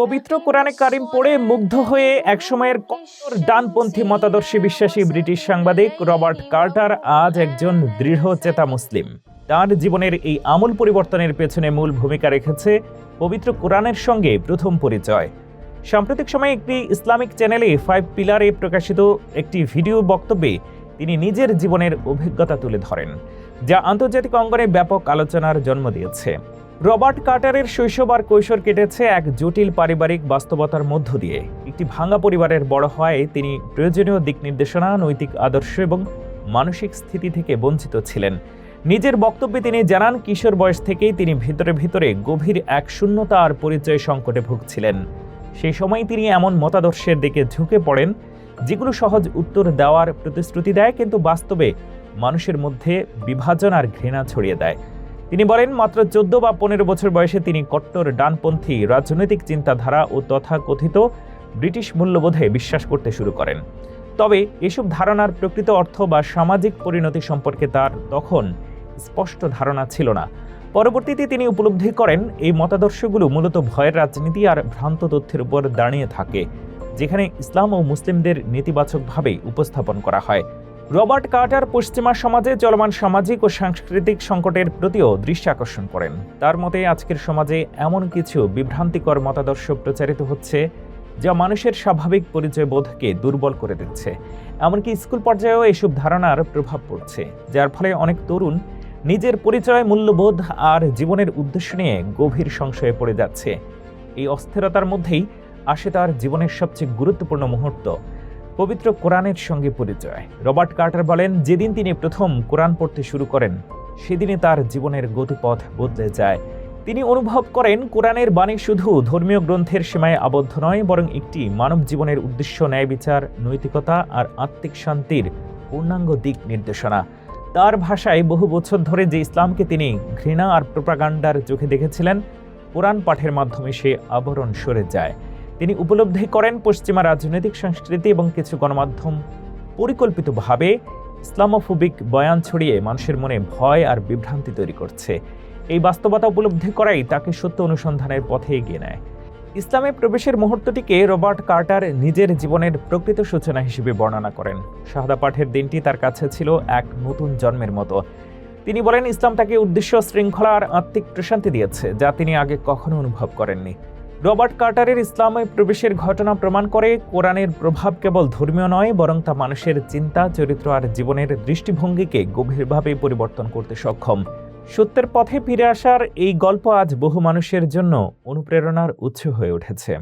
পবিত্র কোরআনে কারিম পড়ে মুগ্ধ হয়ে একসময়ের কট্টর ডানপন্থী মতাদর্শী বিশ্বাসী ব্রিটিশ সাংবাদিক রবার্ট কার্টার আজ একজন দৃঢ় চেতা মুসলিম। তার জীবনের এই আমূল পরিবর্তনের পেছনে মূল ভূমিকা রেখেছে পবিত্র কোরআনের সঙ্গে প্রথম পরিচয়। সাম্প্রতিক সময়ে একটি ইসলামিক চ্যানেলে ফাইভ পিলারে প্রকাশিত একটি ভিডিও বক্তব্যে তিনি নিজের জীবনের অভিজ্ঞতা তুলে ধরেন, যা আন্তর্জাতিক অঙ্গনে ব্যাপক আলোচনার জন্ম দিয়েছে। রবার্ট কার্টারের শৈশব আর কৈশোর কেটেছে এক জটিল পারিবারিক বাস্তবতার মধ্য দিয়ে। একটি ভাঙা পরিবারের বড় হওয়ায় তিনি প্রয়োজনীয় দিক নির্দেশনা, নৈতিক আদর্শ এবং মানসিক স্থিতি থেকে বঞ্চিত ছিলেন। নিজের বক্তব্যে তিনি জানান, কিশোর বয়স থেকেই তিনি ভিতরে ভিতরে গভীর এক শূন্যতা আর পরিচয় সংকটে ভুগছিলেন। সেই সময় তিনি এমন মতাদর্শের দিকে ঝুঁকে পড়েন, যেগুলো সহজ উত্তর দেওয়ার প্রতিশ্রুতি দেয়, কিন্তু বাস্তবে মানুষের মধ্যে বিভাজন আর ঘৃণা ছড়িয়ে দেয়। তিনি বলেন, মাত্র চোদ্দ বা পনেরো বছর বয়সে তিনি কট্টর ডানপন্থী রাজনৈতিক চিন্তাধারা ও তথাকথিত ব্রিটিশ মূল্যবোধে বিশ্বাস করতে শুরু করেন। তবে এসব ধারণার প্রকৃত অর্থ বা সামাজিক পরিণতি সম্পর্কে তার তখন স্পষ্ট ধারণা ছিল না। পরবর্তীতে তিনি উপলব্ধি করেন, এই মতাদর্শগুলো মূলত ভয়ের রাজনীতি আর ভ্রান্ত তথ্যের উপর দাঁড়িয়ে থাকে, যেখানে ইসলাম ও মুসলিমদের নেতিবাচকভাবে উপস্থাপন করা হয়। রবার্ট কার্টার পশ্চিমা সমাজে চলমান সামাজিক ও সাংস্কৃতিক সংকটের প্রতিও দৃষ্টি আকর্ষণ করেন। তার মতে, আজকের সমাজে এমন কিছু বিভ্রান্তিকর মতাদর্শ প্রচারিত হচ্ছে, যা মানুষের স্বাভাবিক পরিচয় বোধকে দুর্বল করে দিচ্ছে। এমনকি স্কুল পর্যায়েও এসব ধারণার প্রভাব পড়ছে, যার ফলে অনেক তরুণ নিজের পরিচয়, মূল্যবোধ আর জীবনের উদ্দেশ্য নিয়ে গভীর সংশয়ে পড়ে যাচ্ছে। এই অস্থিরতার মধ্যেই আসে তার জীবনের সবচেয়ে গুরুত্বপূর্ণ মুহূর্ত। পবিত্র কোরআনের সঙ্গে পরিচয়। রবার্ট কার্টার বলেন, যেদিন তিনি প্রথম কোরআন পড়তে শুরু করেন সেদিনে তার জীবনের গতিপথ বদলে যায়। তিনি অনুভব করেন, কোরআনের বাণী শুধু ধর্মীয় গ্রন্থের সীমায় আবদ্ধ নয়, বরং একটি মানব জীবনের উদ্দেশ্য ন্যায় বিচার নৈতিকতা আর আত্মিক শান্তির পূর্ণাঙ্গ দিক নির্দেশনা। তার ভাষায় বহু বছর ধরে যে ইসলামকে তিনি ঘৃণা আর প্রোপাগান্ডার চোখে দেখেছিলেন, কোরআন পাঠের মাধ্যমে সে আবরণ সরে যায়। তিনি উপলব্ধি করেন পশ্চিমা রাজনৈতিক সংস্কৃতি এবং কিছু গণমাধ্যম। পরিকল্পিতভাবে ইসলামোফোবিক বয়ান ছড়িয়ে মানুষের মনে ভয় আর বিভ্রান্তি তৈরি করছে। এই বাস্তবতা উপলব্ধি করাই তাকে সত্য অনুসন্ধানের পথে এগিয়ে নেয়। ইসলামে প্রবেশের মুহূর্তটিকে রবার্ট কার্টার নিজের জীবনের প্রকৃত সূচনা হিসেবে বর্ণনা করেন। শাহাদা পাঠের দিনটি তার কাছে ছিল এক নতুন জন্মের মতো। তিনি বলেন, ইসলাম তাকে উদ্দেশ্য, শৃঙ্খলা আর আত্মিক প্রশান্তি দিয়েছে, যা তিনি আগে কখনো অনুভব করেননি। রবার্ট কার্টারের ইসলামে প্রবেশের ঘটনা প্রমাণ করে কোরআনের প্রভাব কেবল ধর্মীয় নয়, বরং তা মানুষের চিন্তা, চরিত্র আর জীবনের দৃষ্টিভঙ্গিকে গভীরভাবে পরিবর্তন করতে সক্ষম। সত্যের পথে ফিরে আসার এই গল্প আজ বহু মানুষের জন্য অনুপ্রেরণার উৎস হয়ে উঠেছে।